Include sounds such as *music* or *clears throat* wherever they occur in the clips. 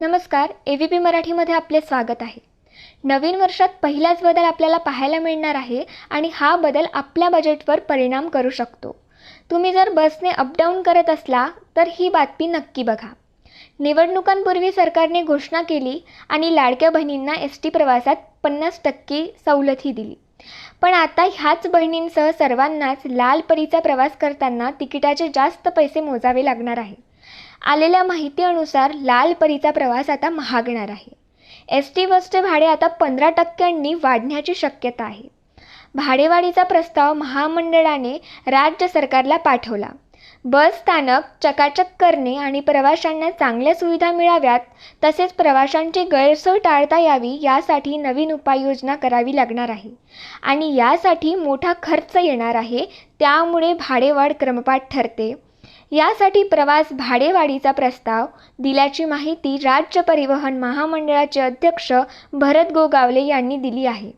नमस्कार A V P मराठीमध्ये आपले स्वागत आहे. नवीन वर्षात पहिलाच बदल आपल्याला पाहायला मिळणार आहे आणि हा बदल आपल्या बजेटवर परिणाम करू शकतो. तुम्ही जर बसने अपडाऊन करत असला तर ही बातमी नक्की बघा. निवडणुकांपूर्वी सरकारने घोषणा केली आणि लाडक्या बहिणींना एस टी प्रवासात पन्नास टक्के सवलतही दिली. पण आता ह्याच बहिणींसह सर्वांनाच लाल परीचा प्रवास करताना तिकिटाचे जास्त पैसे मोजावे लागणार आहे. आलेल्या माहितीनुसार लाल परीचा प्रवास आता महागणार आहे. एस टी बसचे भाडे आता पंधरा टक्क्यांनी वाढण्याची शक्यता आहे. भाडेवाढीचा प्रस्ताव महामंडळाने राज्य सरकारला पाठवला. बस स्थानक चकाचक करणे आणि प्रवाशांना चांगल्या सुविधा मिळाव्यात तसेच प्रवाशांची गैरसोय टाळता यावी यासाठी नवीन उपाययोजना करावी लागणार आहे. आणि यासाठी मोठा खर्च येणार आहे त्यामुळे भाडेवाढ क्रमपाठ ठरते. यासाठी प्रवास भाडेवाढीचा प्रस्ताव दिल्याची माहिती राज्य परिवहन महामंडळाचे अध्यक्ष भरत गोगावले यांनी दिली आहे.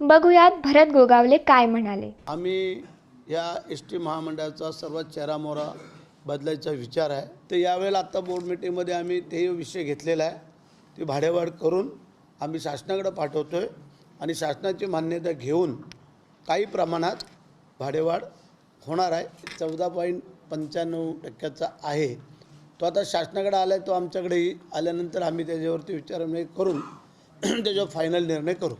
बघूयात भरत गोगावले काय म्हणाले. आम्ही या एस टी महामंडळाचा सर्वात चेहरामोहरा बदलायचा विचार आहे. तर यावेळेला आत्ता बोर्ड मिटिंगमध्ये आम्ही ते विषय घेतलेला आहे. ती भाडेवाढ करून आम्ही शासनाकडे पाठवतो आहे आणि शासनाची मान्यता घेऊन काही प्रमाणात भाडेवाढ होणार आहे. चौदा पॉईंट पंच्याण्णव टक्क्याचा आहे. तो आता शासनाकडे आला आहे तो आमच्याकडे आल्यानंतर आम्ही त्याच्यावरती विचार म्हणजे करून *clears throat* त्याच्यावर फायनल निर्णय करू.